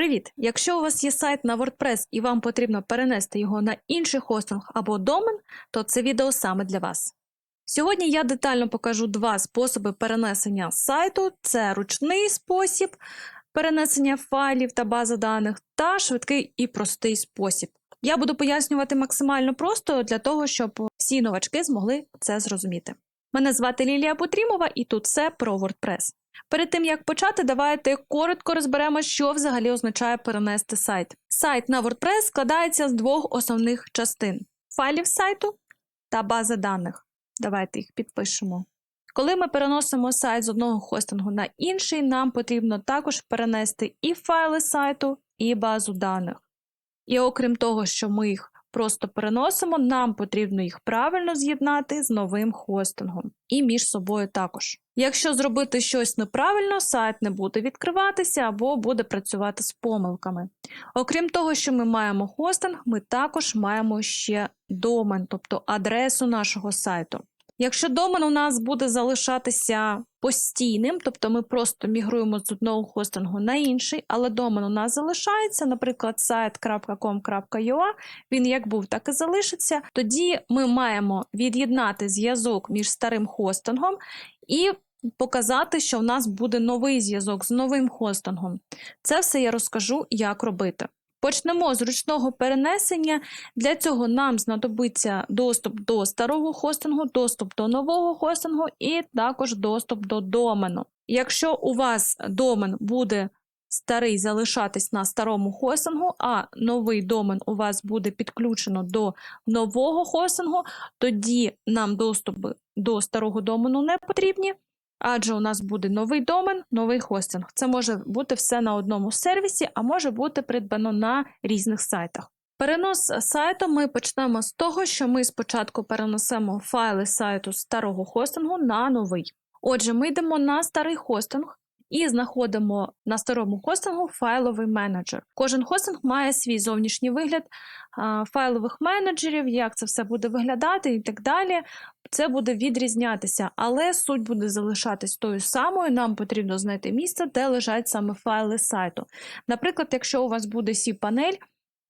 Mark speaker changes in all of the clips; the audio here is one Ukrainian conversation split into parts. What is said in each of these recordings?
Speaker 1: Привіт! Якщо у вас є сайт на WordPress і вам потрібно перенести його на інший хостинг або домен, то це відео саме для вас. Сьогодні я детально покажу два способи перенесення сайту: це ручний спосіб перенесення файлів та бази даних, та швидкий і простий спосіб. Я буду пояснювати максимально просто для того, щоб всі новачки змогли це зрозуміти. Мене звати Лілія Потрімова, і тут все про WordPress. Перед тим як почати, давайте коротко розберемо, що взагалі означає перенести сайт. Сайт на WordPress складається з двох основних частин: файлів сайту та бази даних. Давайте їх підпишемо. Коли ми переносимо сайт з одного хостингу на інший, нам потрібно також перенести і файли сайту, і базу даних. І окрім того, що ми їх просто переносимо, нам потрібно їх правильно з'єднати з новим хостингом і між собою також. Якщо зробити щось неправильно, сайт не буде відкриватися або буде працювати з помилками. Окрім того, що ми маємо хостинг, ми також маємо ще домен, тобто адресу нашого сайту. Якщо домен у нас буде залишатися постійним, тобто ми просто мігруємо з одного хостингу на інший, але домен у нас залишається, наприклад, сайт.com.ua, він як був, так і залишиться. Тоді ми маємо від'єднати зв'язок між старим хостингом і показати, що в нас буде новий зв'язок з новим хостингом. Це все я розкажу, як робити. Почнемо з ручного перенесення. Для цього нам знадобиться доступ до старого хостингу, доступ до нового хостингу і також доступ до домену. Якщо у вас домен буде старий залишатись на старому хостингу, а новий домен у вас буде підключено до нового хостингу, тоді нам доступ до старого домену не потрібні. Адже у нас буде новий домен, новий хостинг. Це може бути все на одному сервісі, а може бути придбано на різних сайтах. Перенос сайту ми почнемо з того, що ми спочатку перенесемо файли сайту старого хостингу на новий. Отже, ми йдемо на старий хостинг і знаходимо на старому хостингу файловий менеджер. Кожен хостинг має свій зовнішній вигляд файлових менеджерів, як це все буде виглядати і так далі. Це буде відрізнятися, але суть буде залишатись тою самою. Нам потрібно знайти місце, де лежать саме файли сайту. Наприклад, якщо у вас буде сі-панель,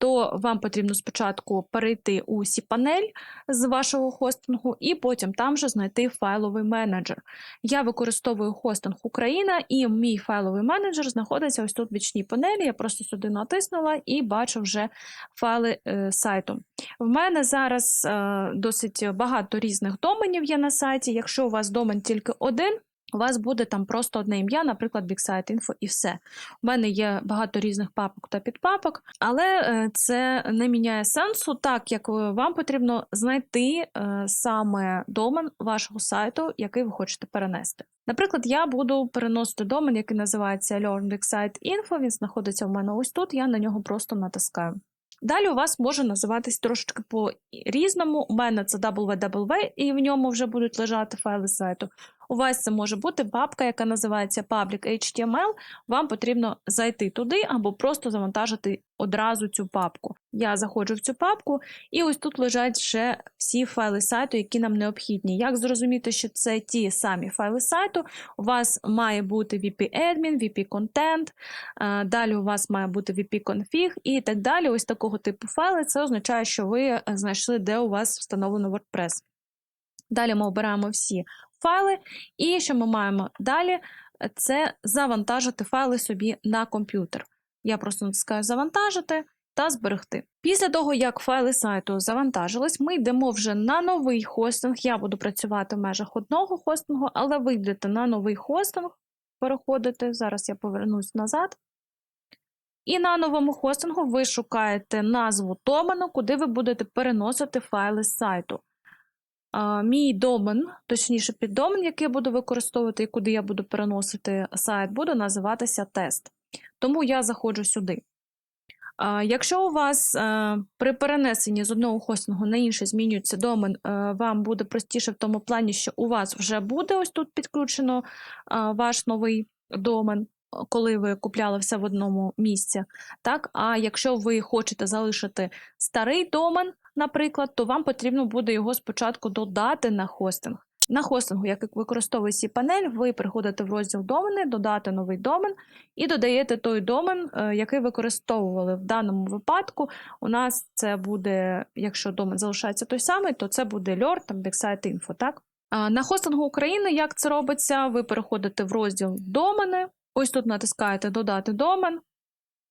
Speaker 1: то вам потрібно спочатку перейти у сі-панель з вашого хостингу, і потім там же знайти файловий менеджер. Я використовую хостинг Україна, і мій файловий менеджер знаходиться ось тут в вічній панелі. Я просто сюди натиснула і бачу вже файли е, сайту. В мене зараз е, досить багато різних доменів є на сайті. Якщо у вас домен тільки один, у вас буде там просто одне ім'я, наприклад, Big Info і все. У мене є багато різних папок та підпапок, але е, це не міняє сенсу, так як вам потрібно знайти е, саме домен вашого сайту, який ви хочете перенести. Наприклад, я буду переносити домен, який називається Learn Big Info, Він знаходиться в мене ось тут, я на нього просто натискаю. Далі у вас може називатись трошечки по-різному. У мене це www, і в ньому вже будуть лежати файли сайту. У вас це може бути папка, яка називається Public HTML. Вам потрібно зайти туди або просто завантажити одразу цю папку. Я заходжу в цю папку, і ось тут лежать ще всі файли сайту, які нам необхідні. Як зрозуміти, що це ті самі файли сайту? У вас має бути VP-Admin, VP-Content, е, далі у вас має бути VP-Config і так далі. Ось такого типу файли. Це означає, що ви знайшли, де у вас встановлено WordPress. Далі ми обираємо всі файли. І що ми маємо далі? Це завантажити файли собі на комп'ютер. Я просто натискаю завантажити та зберегти. Після того, як файли сайту завантажились, ми йдемо вже на новий хостинг. Я буду працювати в межах одного хостингу, але ви йдете на новий хостинг, переходите. Зараз я повернусь назад. І на новому хостингу ви шукаєте назву домену, куди ви будете переносити файли з сайту. Мій домен, точніше, піддомен, який я буду використовувати і куди я буду переносити сайт, буде називатися тест. Тому я заходжу сюди. Якщо у вас е, при перенесенні з одного хостингу на інший змінюється домен, е, вам буде простіше в тому плані, що у вас вже буде ось тут підключено ваш новий домен, коли ви купляли все в одному місці. Так? А якщо ви хочете залишити старий домен, наприклад, то вам потрібно буде його спочатку додати на хостинг. На хостингу, як використовує cPanel, ви приходите в розділ домени, додати новий домен і додаєте той домен, е, який використовували. В даному випадку у нас це буде, якщо домен залишається той самий, то це буде lord, там Info, так? На хостингу України як це робиться? Ви переходите в розділ домени. Ось тут натискаєте Додати домен.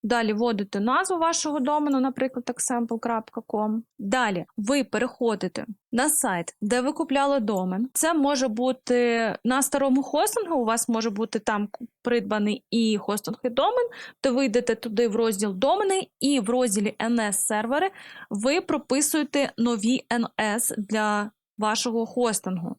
Speaker 1: Далі вводите назву вашого домену, наприклад, example.com. Далі ви переходите на сайт, де ви купляли домен. Це може бути на старому хостингу, у вас може бути там придбаний і хостинг, і домен, то ви йдете туди в розділ домени, і в розділі NS-сервери ви прописуєте нові NS для вашого хостингу.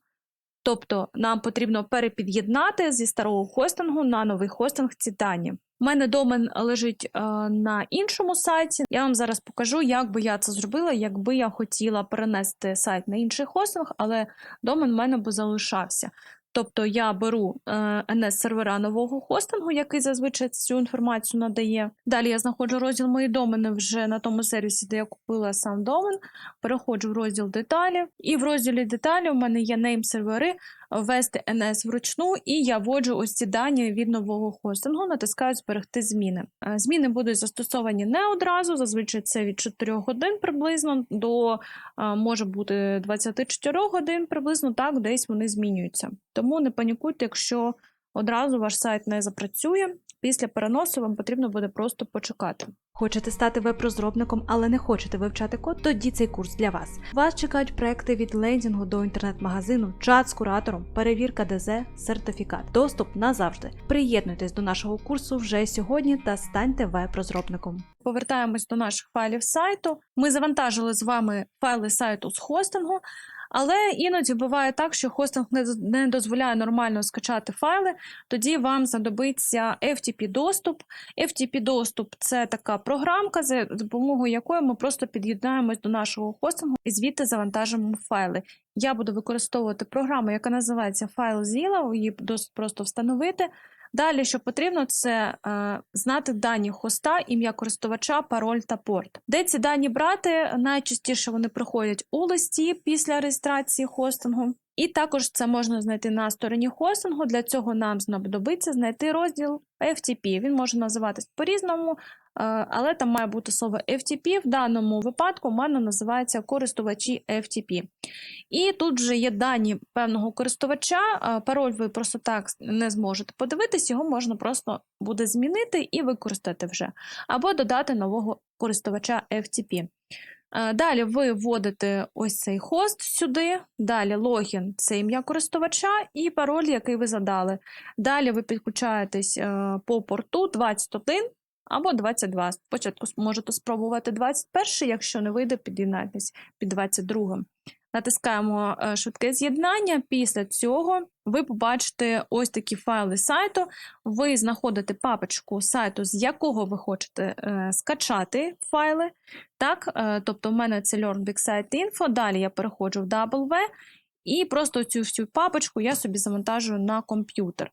Speaker 1: Тобто нам потрібно перепід'єднати зі старого хостингу на новий хостинг ці дані. У мене домен лежить е, на іншому сайті. Я вам зараз покажу, як би я це зробила, якби я хотіла перенести сайт на інший хостинг, але домен в мене би залишався. Тобто я беру е, NS-сервера нового хостингу, який зазвичай цю інформацію надає. Далі я знаходжу розділ мої домени вже на тому сервісі, де я купила сам домен. Переходжу в розділ деталі, і в розділі деталі у мене є name-сервери, ввести NS вручну, і я вводжу ось ці дані від нового хостингу, натискаю зберегти зміни. Е, Зміни будуть застосовані не одразу, зазвичай це від 4 годин приблизно до е, може бути 24 годин приблизно, так десь вони змінюються. Тому не панікуйте, якщо одразу ваш сайт не запрацює. Після переносу вам потрібно буде просто почекати.
Speaker 2: Хочете стати веб-розробником, але не хочете вивчати код? Тоді цей курс для вас. Вас чекають проекти від лендінгу до інтернет-магазину, чат з куратором, перевірка ДЗ, сертифікат, доступ назавжди. Приєднуйтесь до нашого курсу вже сьогодні та станьте веб-розробником.
Speaker 1: Повертаємось до наших файлів сайту. Ми завантажили з вами файли сайту з хостингу. Але іноді буває так, що хостинг не дозволяє нормально скачати файли, тоді вам знадобиться FTP-доступ. FTP-доступ це така програмка, за допомогою якої ми просто під'єднаємось до нашого хостингу і звідти завантажимо файли. Я буду використовувати програму, яка називається FileZilla, її досить просто встановити. Далі, що потрібно, це е, знати дані хоста, ім'я користувача, пароль та порт. Де ці дані брати? Найчастіше вони приходять у листі після реєстрації хостингу. І також це можна знайти на стороні хостингу. Для цього нам знадобиться знайти розділ FTP. Він може називатись по-різному, але там має бути слово FTP. В даному випадку в мене називається користувачі FTP. І тут вже є дані певного користувача. е, Пароль ви просто так не зможете подивитись, його можна просто буде змінити і використати вже, або додати нового користувача FTP. Е, Далі ви вводите ось цей хост сюди, далі логін це ім'я користувача і пароль, який ви задали. Далі ви підключаєтесь е, по порту 21 або 22. Спочатку можете спробувати 21, якщо не вийде, під'єднайтесь під 22. Натискаємо е, швидке з'єднання. Після цього ви побачите ось такі файли сайту. Ви знаходите папочку сайту, з якого ви хочете е, скачати файли. Так, е, тобто, в мене це Learn Big Site Info. Далі я переходжу в W і просто цю всю папочку я собі завантажую на комп'ютер.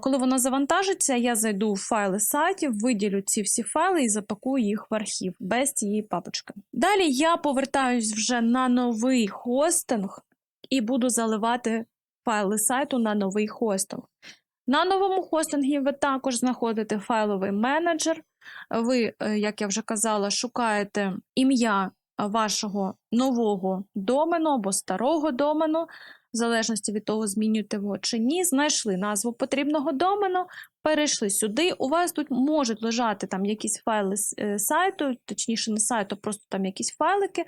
Speaker 1: Коли вона завантажиться, я зайду в файли сайтів, виділю ці всі файли і запакую їх в архів без цієї папочки. Далі я повертаюсь вже на новий хостинг і буду заливати файли сайту на новий хостинг. На новому хостингі ви також знаходите файловий менеджер. Ви, е, як я вже казала, шукаєте ім'я вашого нового домену або старого домену, в залежності від того, змінюєте його чи ні. Знайшли назву потрібного домену, перейшли сюди. У вас тут можуть лежати там якісь файли з е, сайту, точніше, не сайту, просто там якісь файлики.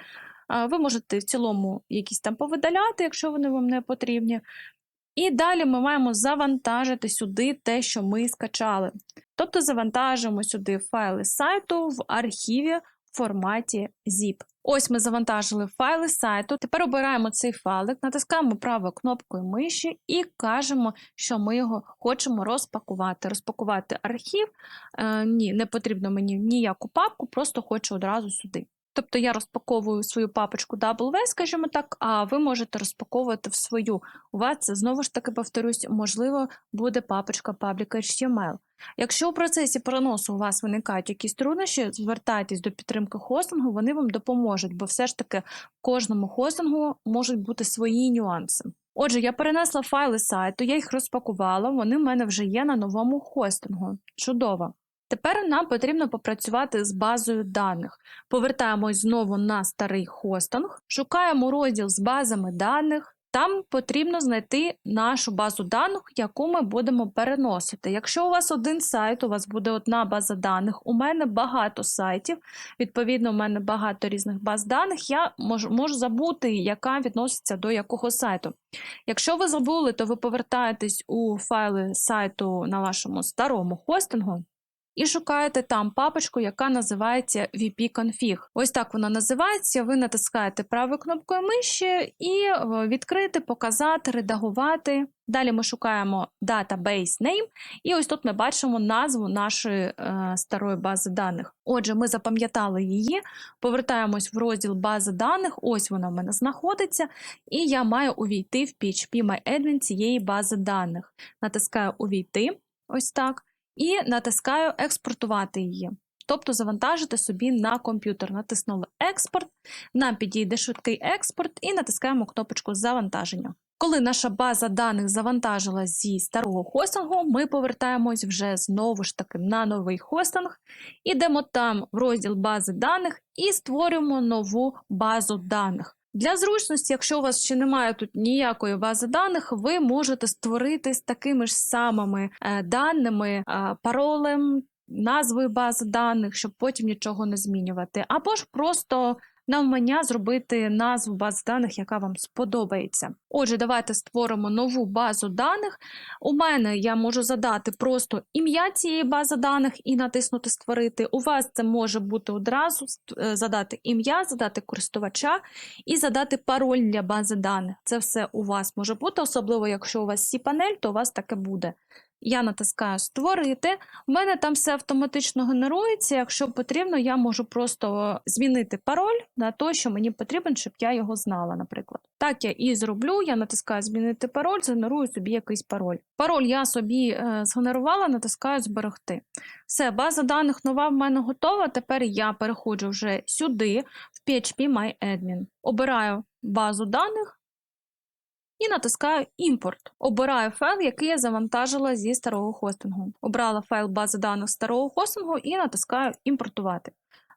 Speaker 1: Ви можете в цілому якісь там повидаляти, якщо вони вам не потрібні. І далі ми маємо завантажити сюди те, що ми скачали. Тобто завантажимо сюди файли сайту в архіві в форматі zip. Ось ми завантажили файли сайту. Тепер обираємо цей файлик, натискаємо правою кнопкою миші і кажемо, що ми його хочемо розпакувати. Розпакувати архів. Е, ні, не потрібно мені ніяку папку, просто хочу одразу сюди. Тобто я розпаковую свою папочку WV, скажімо так, а ви можете розпаковувати в свою. У вас знову ж таки повторюсь, можливо, буде папочка Public HTML. Якщо у процесі переносу у вас виникають якісь труднощі, звертайтесь до підтримки хостингу, вони вам допоможуть, бо все ж таки кожному хостингу можуть бути свої нюанси. Отже, я перенесла файли сайту, я їх розпакувала, вони в мене вже є на новому хостингу. Чудово. Тепер нам потрібно попрацювати з базою даних. Повертаємось знову на старий хостинг, шукаємо розділ з базами даних. Там потрібно знайти нашу базу даних, яку ми будемо переносити. Якщо у вас один сайт, у вас буде одна база даних, у мене багато сайтів, відповідно, у мене багато різних баз даних, я можу, можу забути, яка відноситься до якого сайту. Якщо ви забули, то ви повертаєтесь у файли сайту на вашому старому хостингу. І шукаєте там папочку, яка називається VP-config. Ось так вона називається. Ви натискаєте правою кнопкою миші і е, відкрити, показати, редагувати. Далі ми шукаємо database name, і ось тут ми бачимо назву нашої е, старої бази даних. Отже, ми запам'ятали її, повертаємось в розділ бази даних. Ось вона в мене знаходиться, і я маю увійти в PHP MyAdmin цієї бази даних. Натискаю Увійти, ось так і натискаю експортувати її. Тобто завантажити собі на комп'ютер. Натиснули експорт, нам підійде швидкий експорт і натискаємо кнопочку завантаження. Коли наша база даних завантажилась зі старого хостингу, ми повертаємось вже знову ж таки на новий хостинг, ідемо там в розділ бази даних і створюємо нову базу даних. Для зручності, якщо у вас ще немає тут ніякої бази даних, ви можете створити з такими ж самими е, даними, е, паролем, назвою бази даних, щоб потім нічого не змінювати. Або ж просто навмання зробити назву бази даних, яка вам сподобається. Отже, давайте створимо нову базу даних. У мене я можу задати просто ім'я цієї бази даних і натиснути Створити. У вас це може бути одразу е, задати ім'я, задати користувача і задати пароль для бази даних. Це все у вас може бути, особливо якщо у вас C-панель, то у вас таке буде. Я натискаю Створити. У мене там все автоматично генерується. Якщо потрібно, я можу просто змінити пароль на той, що мені потрібен, щоб я його знала, наприклад. Так я і зроблю. Я натискаю Змінити пароль, згенерую собі якийсь пароль. Пароль я собі е, згенерувала, натискаю Зберегти. Все, база даних нова в мене готова. Тепер я переходжу вже сюди, в PHP MyAdmin. Обираю базу даних і натискаю імпорт. Обираю файл, який я завантажила зі старого хостингу. Обрала файл бази даних старого хостингу і натискаю імпортувати.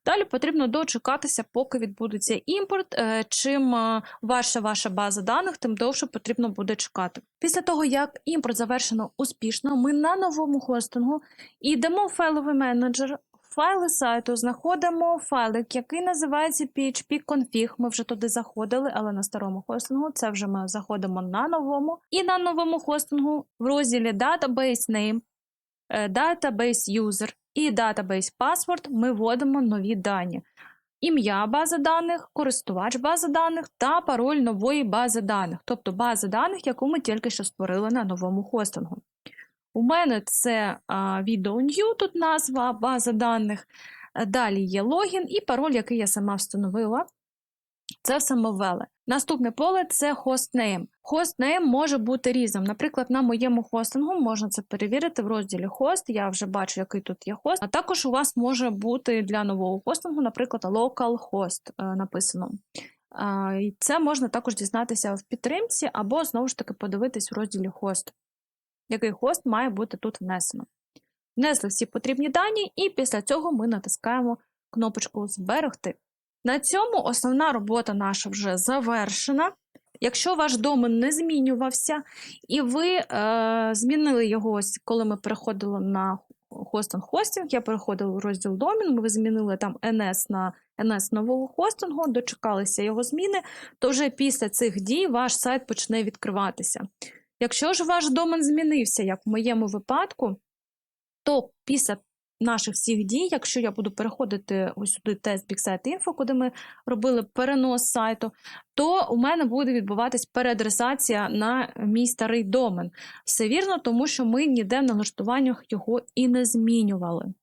Speaker 1: Далі потрібно дочекатися, поки відбудеться імпорт. Е, Чим е, важча ваша база даних, тим довше потрібно буде чекати. Після того, як імпорт завершено успішно, ми на новому хостингу йдемо в файловий менеджер. Файли сайту знаходимо файлик, який називається php-config. Ми вже туди заходили, але на старому хостингу. Це вже ми заходимо на новому. І на новому хостингу в розділі Database Name, е, Database User і Database Password ми вводимо нові дані. Ім'я бази даних, користувач бази даних та пароль нової бази даних, тобто бази даних, яку ми тільки що створили на новому хостингу. У мене це Video New, тут назва, база даних. Е, Далі є логін і пароль, який я сама встановила. Це все ми ввели. Наступне поле це hostname. Hostname може бути різним. Наприклад, на моєму хостингу можна це перевірити в розділі хост. Я вже бачу, який тут є хост. А також у вас може бути для нового хостингу, наприклад, localhost е, написано. І Це можна також дізнатися в підтримці, або знову ж таки подивитись в розділі хост який хост має бути тут внесено. Внесли всі потрібні дані, і після цього ми натискаємо кнопочку Зберегти. На цьому основна робота наша вже завершена. Якщо ваш домен не змінювався, і ви е, змінили його, ось коли ми переходили на хостинг хостинг, я переходила в розділ домен, ви змінили там NS на NS нового хостингу, дочекалися його зміни, то вже після цих дій ваш сайт почне відкриватися. Якщо ж ваш домен змінився, як в моєму випадку, то після наших всіх дій, якщо я буду переходити ось сюди тест BigSite.info, куди ми робили перенос сайту, то у мене буде відбуватись переадресація на мій старий домен. Все вірно, тому що ми ніде в налаштуваннях його і не змінювали.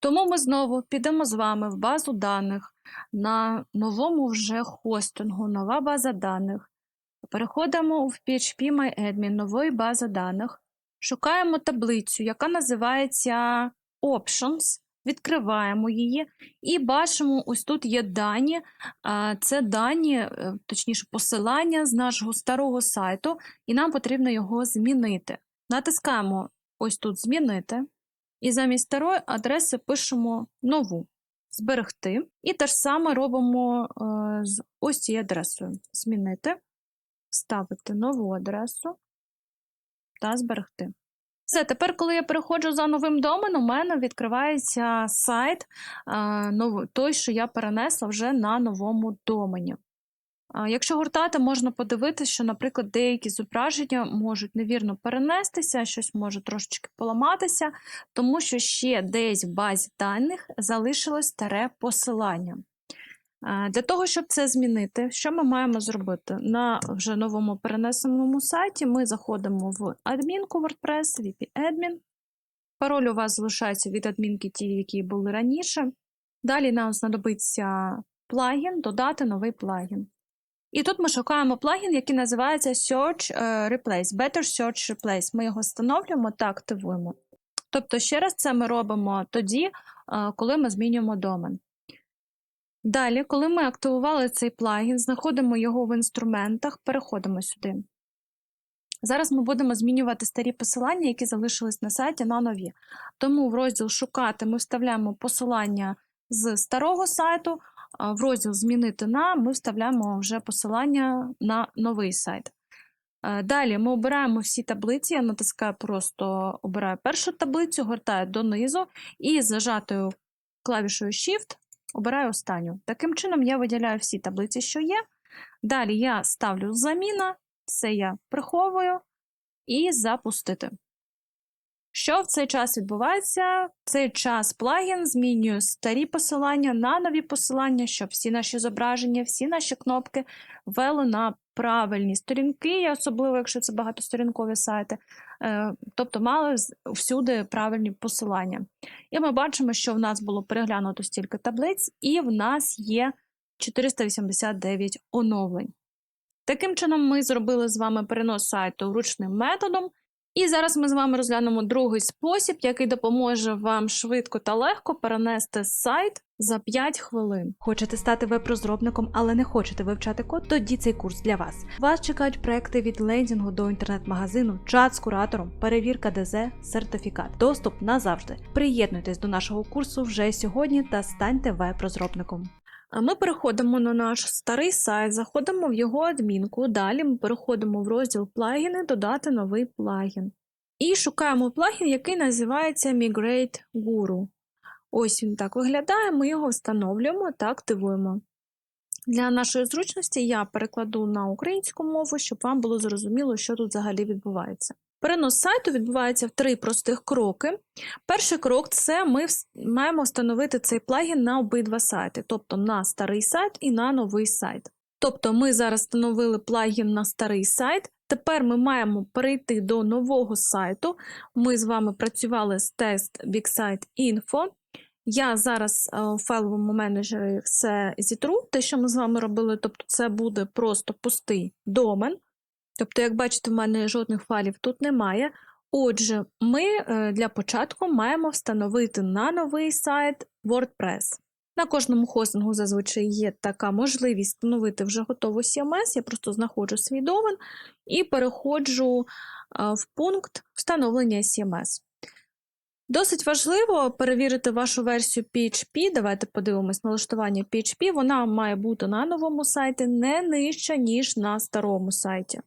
Speaker 1: Тому ми знову підемо з вами в базу даних на новому вже хостингу, нова база даних. Переходимо в PHP MyAdmin нової бази даних, шукаємо таблицю, яка називається Options. Відкриваємо її і бачимо, ось тут є дані. Це дані, е, точніше, посилання з нашого старого сайту, і нам потрібно його змінити. Натискаємо ось тут Змінити, і замість старої адреси пишемо нову Зберегти. І те ж саме робимо е, з ось цією адресою. Змінити, вставити нову адресу та зберегти. Все, тепер, коли я переходжу за новим доменом, у мене відкривається сайт, той, що я перенесла вже на новому домені. Якщо гортати, можна подивитися, що, наприклад, деякі зображення можуть невірно перенестися, щось може трошечки поламатися, тому що ще десь в базі даних залишилось старе посилання. Е, Для того, щоб це змінити, що ми маємо зробити? На вже новому перенесеному сайті ми заходимо в адмінку WordPress, VP-admin. Пароль у вас залишається від адмінки ті, які були раніше. Далі нам знадобиться плагін, додати новий плагін. І тут ми шукаємо плагін, який називається Search е, Replace, Better Search Replace. Ми його встановлюємо та активуємо. Тобто, ще раз це ми робимо тоді, е, коли ми змінюємо домен. Далі, коли ми активували цей плагін, знаходимо його в інструментах, переходимо сюди. Зараз ми будемо змінювати старі посилання, які залишились на сайті, на нові. Тому в розділ Шукати ми вставляємо посилання з старого сайту, а в розділ Змінити на ми вставляємо вже посилання на новий сайт. Е, Далі ми обираємо всі таблиці. Я натискаю просто обираю першу таблицю, гортаю донизу і зажатою клавішою Shift обираю останню. Таким чином, я виділяю всі таблиці, що є. Далі я ставлю заміна, це я приховую і запустити. Що в цей час відбувається? В цей час плагін змінює старі посилання на нові посилання, щоб всі наші зображення, всі наші кнопки вели на правильні сторінки, особливо, якщо це багатосторінкові сайти, е, тобто мали всюди правильні посилання. І ми бачимо, що в нас було переглянуто стільки таблиць, і в нас є 489 оновлень. Таким чином, ми зробили з вами перенос сайту ручним методом. І зараз ми з вами розглянемо другий спосіб, який допоможе вам швидко та легко перенести сайт за 5 хвилин.
Speaker 2: Хочете стати веб-розробником, але не хочете вивчати код? Тоді цей курс для вас. Вас чекають проекти від лендінгу до інтернет-магазину, чат з куратором, перевірка ДЗ, сертифікат, доступ назавжди. Приєднуйтесь до нашого курсу вже сьогодні та станьте веб-розробником.
Speaker 1: Ми переходимо на наш старий сайт, заходимо в його адмінку. Далі ми переходимо в розділ плагіни, додати новий плагін. І шукаємо плагін, який називається Migrate Guru. Ось він так виглядає, ми його встановлюємо та активуємо. Для нашої зручності я перекладу на українську мову, щоб вам було зрозуміло, що тут взагалі відбувається. Перенос сайту відбувається в три простих кроки. Перший крок це ми маємо встановити цей плагін на обидва сайти, тобто на старий сайт і на новий сайт. Тобто ми зараз встановили плагін на старий сайт. Тепер ми маємо перейти до нового сайту. Ми з вами працювали з тест BigSite Info. Я зараз е, у файловому менеджері все зітру, те, що ми з вами робили, тобто це буде просто пустий домен. Тобто, як бачите, в мене жодних файлів тут немає. Отже, ми е, для початку маємо встановити на новий сайт WordPress. На кожному хостингу зазвичай є така можливість встановити вже готову CMS. Я просто знаходжу свій домен і переходжу е, в пункт встановлення CMS. Досить важливо перевірити вашу версію PHP. Давайте подивимось налаштування PHP. Вона має бути на новому сайті не нижче, ніж на старому сайті.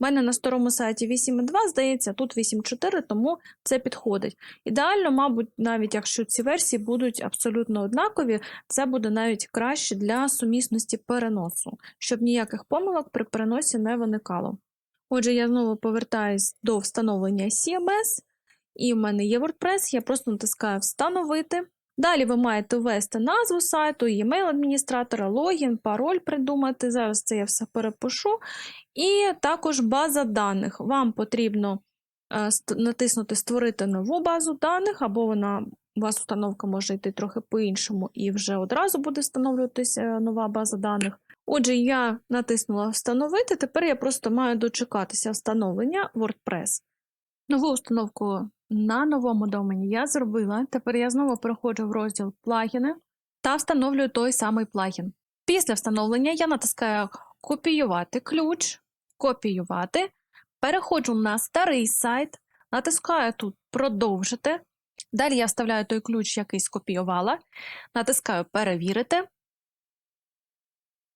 Speaker 1: У мене на старому сайті 8.2, здається, тут 8.4, тому це підходить. Ідеально, мабуть, навіть якщо ці версії будуть абсолютно однакові, це буде навіть краще для сумісності переносу, щоб ніяких помилок при переносі не виникало. Отже, я знову повертаюсь до встановлення CMS, і в мене є WordPress, я просто натискаю Встановити. Далі ви маєте ввести назву сайту, e-mail адміністратора, логін, пароль придумати. Зараз це я все перепишу. І також база даних. Вам потрібно е, натиснути Створити нову базу даних, або вона у вас установка може йти трохи по-іншому, і вже одразу буде встановлюватися нова база даних. Отже, я натиснула Встановити. Тепер я просто маю дочекатися встановлення WordPress. Нову установку на новому домені я зробила. Тепер я знову переходжу в розділ плагіни та встановлюю той самий плагін. Після встановлення я натискаю Копіювати ключ, копіювати, переходжу на старий сайт, натискаю тут Продовжити. Далі я вставляю той ключ, який скопіювала, натискаю Перевірити.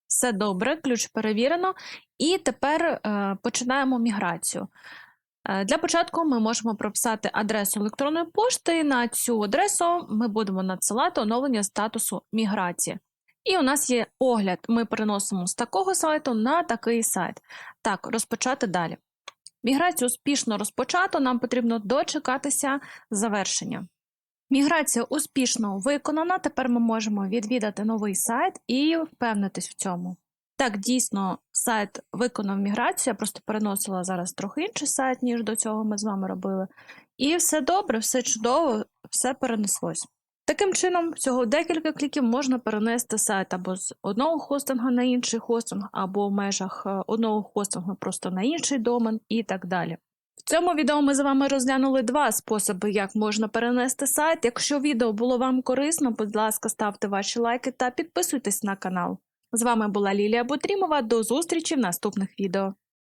Speaker 1: Все добре, ключ перевірено. І тепер е, починаємо міграцію. Е, Для початку ми можемо прописати адресу електронної пошти. На цю адресу ми будемо надсилати оновлення статусу міграції. І у нас є огляд. Ми переносимо з такого сайту на такий сайт. Так, розпочати далі. Міграцію успішно розпочато, нам потрібно дочекатися завершення. Міграція успішно виконана. Тепер ми можемо відвідати новий сайт і впевнитись в цьому. Так, дійсно, сайт виконав міграцію. Просто переносила зараз трохи інший сайт, ніж до цього ми з вами робили. І все добре, все чудово, все перенеслось. Таким чином, всього декілька кліків можна перенести сайт або з одного хостинга на інший хостинг, або в межах е, одного хостингу просто на інший домен і так далі. В цьому відео ми з вами розглянули два способи, як можна перенести сайт. Якщо відео було вам корисно, будь ласка, ставте ваші лайки та підписуйтесь на канал. З вами була Лілія Бутрімова. До зустрічі в наступних відео.